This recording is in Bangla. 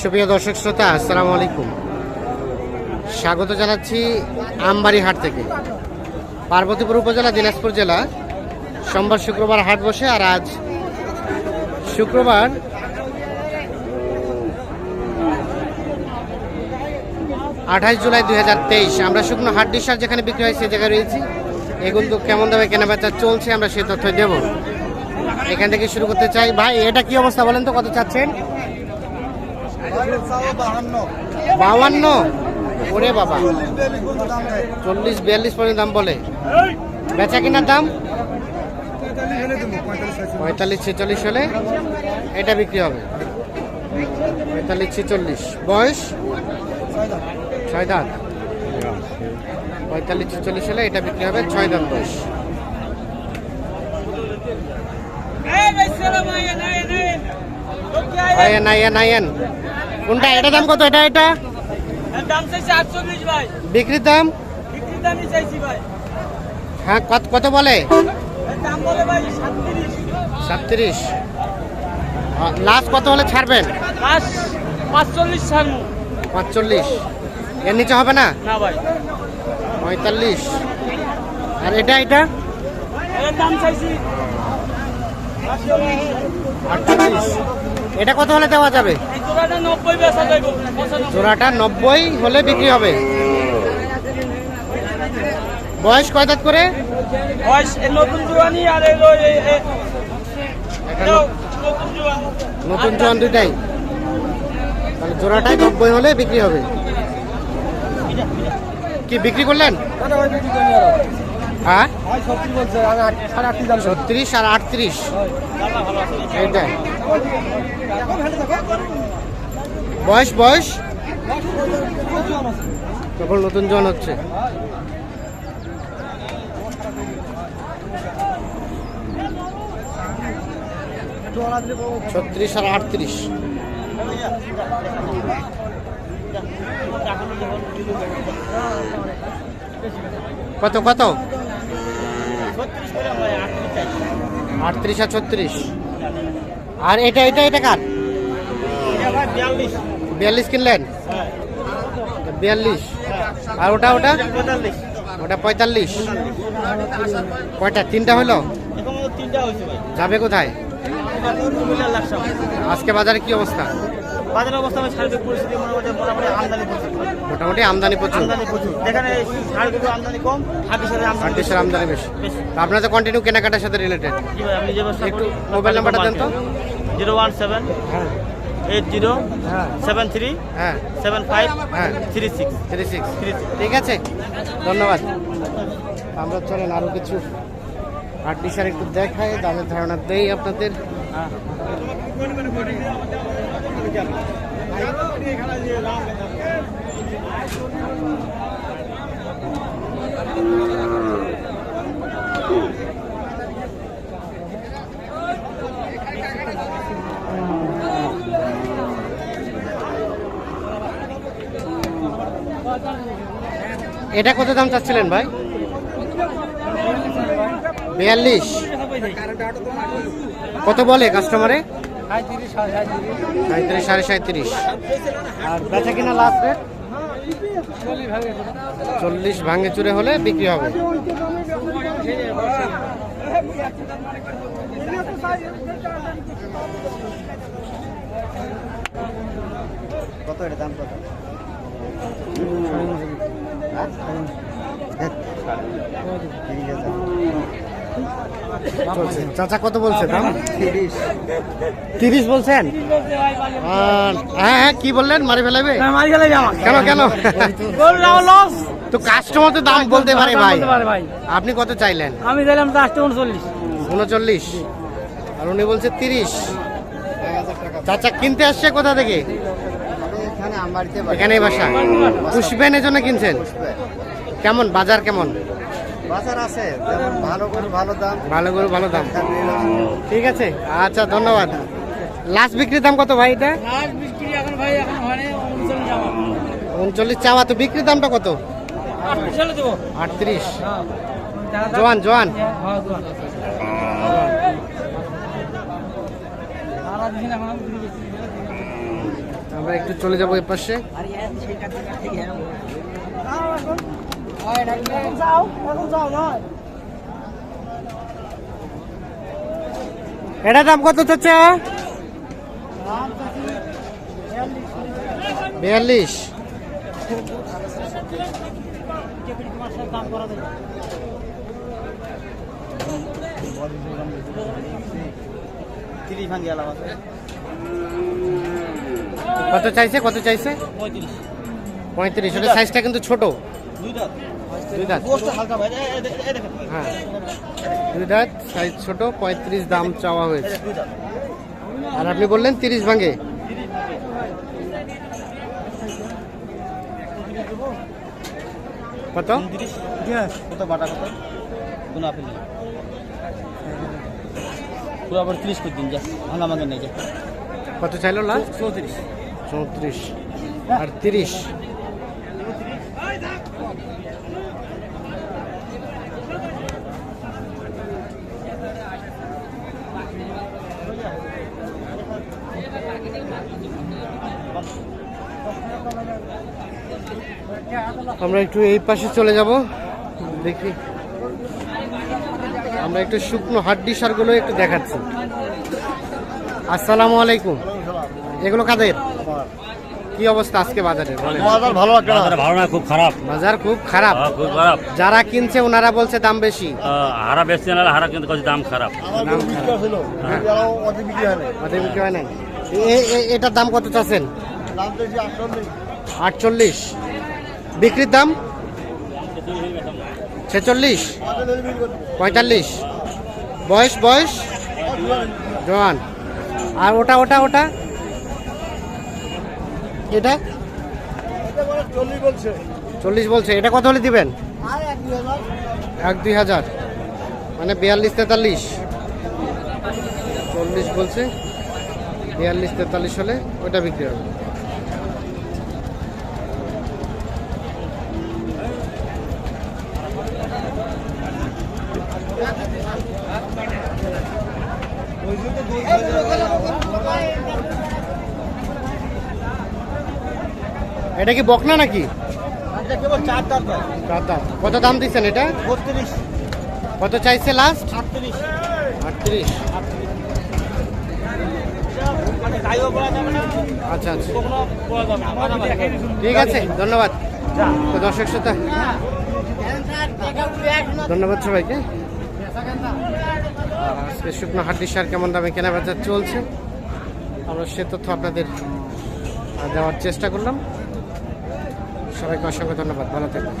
সুপ্রিয় দর্শক শ্রোতা, আসসালামু আলাইকুম। স্বাগত জানাচ্ছি আমবাড়ি হাট থেকে। পার্বতীপুর উপজেলা, দিনাজপুর জেলা। সোমবার শুক্রবার হাট বসে আর আজ শুক্রবার আঠাশ জুলাই দুই হাজার তেইশ। আমরা শুকনো হাট ডিসার যেখানে বিক্রি হয় সেই জায়গায় রয়েছি। এগুলো তো কেমন দামে কেনাবেচা চলছে, আমরা সেই তথ্য দেব। এখান থেকে শুরু করতে চাই। ভাই, এটা কি অবস্থা বলেন তো, কত চাচ্ছেন? বাউান্ন। ওরে বাবা। চল্লিশ বিয়াল্লিশ পর্যন্ত দাম বলে। বেচা কিনার দাম? পঁয়তাল্লিশ ছেচল্লিশ হলে এটা বিক্রি হবে। পঁয়তাল্লিশ ছেচল্লিশ। বয়স? ছয় দাঁত। পঁয়তাল্লিশ ছেচল্লিশ হলে এটা বিক্রি হবে ছয় দাঁত বয়স। আয়েন আয়েন কোনটা? এটা দাম কত? এটা এটা? দাম চাইছে আটচল্লিশ ভাই। বিক্রির দাম? বিক্রির দামই চাইছি ভাই। হ্যাঁ কত কত বলে? দাম বলে ভাই সাতত্রিশ। সাতত্রিশ। লাস্ট কত হলে ছাড়বেন? পাঁচ পাঁচচল্লিশ ছাড়মু পাঁচচল্লিশ। এর নিচে হবে না? না ভাই। পঁয়তাল্লিশ। আর এটা এটা? এর দাম চাইছি আটচল্লিশ। আটচল্লিশ। এটা কত হলে দেওয়া যাবে? জোড়াটা নব্বই হলে বিক্রি হবে। বয়স কয় দাঁত করে? নতুন জোয়ানি দুটাই তাহলে জোড়াটাই নব্বই হলে বিক্রি হবে। কি বিক্রি করলেন? হ্যাঁ? ছত্রিশ আর আটত্রিশ। এইটাই। বয়স বয়স? তখন নতুন জন হচ্ছে। ছত্রিশ আর আটত্রিশ। কত কত? আটত্রিশ আর ছত্রিশ। আর এটা এটা এটা কার? বিয়াল্লিশ কিনলেন? বিয়াল্লিশ। আর ওটা ওটা? ওটা পঁয়তাল্লিশ। কয়টা? তিনটা হলো? যাবে কোথায়? আজকে বাজারে কি অবস্থা? বাজারের অবস্থা ভাই সার্বিক পরিস্থিতি মোটামুটি আমদানি মোটামুটি আমদানি প্রচুর। আমদানি প্রচুর। যেখানে আমদানি কম হাটের সাথে আমদানি আমদানি বেশি। আপনার তো কন্টিনিউ কেনাকাটার সাথে রিলেটেড জি ভাই আমি যে ব্যবসা একটু মোবাইল নাম্বারটা দেন তো। জিরো ওয়ান সেভেন হ্যাঁ। এইট জিরো হ্যাঁ। সেভেন থ্রি হ্যাঁ। সেভেন ফাইভ হ্যাঁ। Three six. Three six. Three six. ঠিক আছে। ধন্যবাদ। আমরা চলেন আরও কিছু আর্টিসার একটু দেখাই দামের ধারণা দেই আপনাদের। এটা কত দাম চাচ্ছিলেন ভাই? বিয়াল্লিশ। কত বলে কাস্টমারে সাঁত্রিশ সাড়ে সাঁত্রিশ আর বেচা কিনা লাস্ট রেট চল্লিশ ভাঙে চুরে হলে বিক্রি হবে। কত এটা দাম কত? চাচা কত বলছে দাম? তিরিশ বলছেন? হ্যাঁ হ্যাঁ কি বললেন? মারি ফেলাবে যাওয়া কেন কেন? তো কাস্টমার তো দাম বলতে পারে ভাই। ভাই। আপনি কত চাইলেন? আমি চারটে উনচল্লিশ। উনচল্লিশ। আর উনি বলছে তিরিশ। চাচা কিনতে আসছে কোথা থেকে? এখানেই বাসা? পুষবেন এজন্য কিনছেন? কেমন? বাজার কেমন? বাজার আছে ভালো করে ভালো দাম। ভালো করে ভালো দাম। ঠিক আছে আচ্ছা ধন্যবাদ। লাস্ট বিক্রির দাম কত ভাই এটা? লাস্ট বিক্রি এখন ভাই এখন হয় উনচল্লিশ চাওয়া। তো বিক্রির দামটা কত? আটত্রিশ হ্যাঁ। জোয়ান জোয়ান হ্যাঁ দোয়া সারা দিন এখন আমি ঘুরে বেশি আমরা একটু চলে যাব এ পাশে। এটা দাম কত চাচ্ছে? বিয়াল্লিশ। তিরিশ ভাঙ গেলাম আছে। কত চাইছে? কত চাইছে? পঁয়ত্রিশ। ওটা সাইজটা কিন্তু ছোট। দুই দাঁত। দুই দাঁত। গোষ্ঠ হালকা ভাই। এই- এই- এই দেখেন। হ্যাঁ। দুই দাঁত সাইজ ছোট পঁয়ত্রিশ দাম চাওয়া হয়েছে। আর আপনি বললেন তিরিশ ভাঙে। কত? কত বাটা কত? কোনো আপেল নেই। পুরো আবার ত্রিশ করে দিন যা। ভাঙা ভাঙে নেই যা। কত চাইলো লাস্ট? চৌত্রিশ। চৌত্রিশ আর তিরিশ। আমরা একটু এই পাশে চলে যাব, দেখি। আমরা একটু শুকনো হাড্ডি সারগুলো একটু দেখাচ্ছি। আসসালামু আলাইকুম। এগুলো কাদের? কি অবস্থা আজকে বাজারে? বাজার ভালো বাজার ভালো না খুব খারাপ। বাজার খুব খারাপ। হ্যাঁ, খুব খারাপ। যারা কিনছে ওনারা বলছে দাম বেশি। হারা বেশি না হারা কিন্তু কত দাম খারাপ। দাম খারাপ। অধিক বিক্রি হয় না বিক্রি হয় এটার দাম কত চাচ্ছেন? দাম বেশি আটচল্লিশ। আটচল্লিশ। বিক্রির দাম? ছেচল্লিশ। পঁয়তাল্লিশ। বয়স বয়স? জোয়ান। আর ওটা ওটা ওটা? এটা চল্লিশ বলছে। এটা কত হলে দিবেন? এক, দুই হাজার। মানে বিয়াল্লিশ, তেতাল্লিশ। চল্লিশ বলছে। বিয়াল্লিশ, তেতাল্লিশ হলে ওটা বিক্রি হবে। এটা কি বকনা নাকি? কত দাম দিচ্ছেন এটা? কত চাইছে লাস্ট আটত্রিশ। মানে আচ্ছা আচ্ছা। ঠিক আছে ধন্যবাদ। তো দর্শক শ্রোতা ধন্যবাদ সবাইকে। আজকে শুকনো হাড্ডি সার কেমন দামে কেনা বেচা চলছে? আমরা সে তথ্য আপনাদের দেওয়ার চেষ্টা করলাম। সবাইকে অসংখ্য ধন্যবাদ ভালো থাকবেন।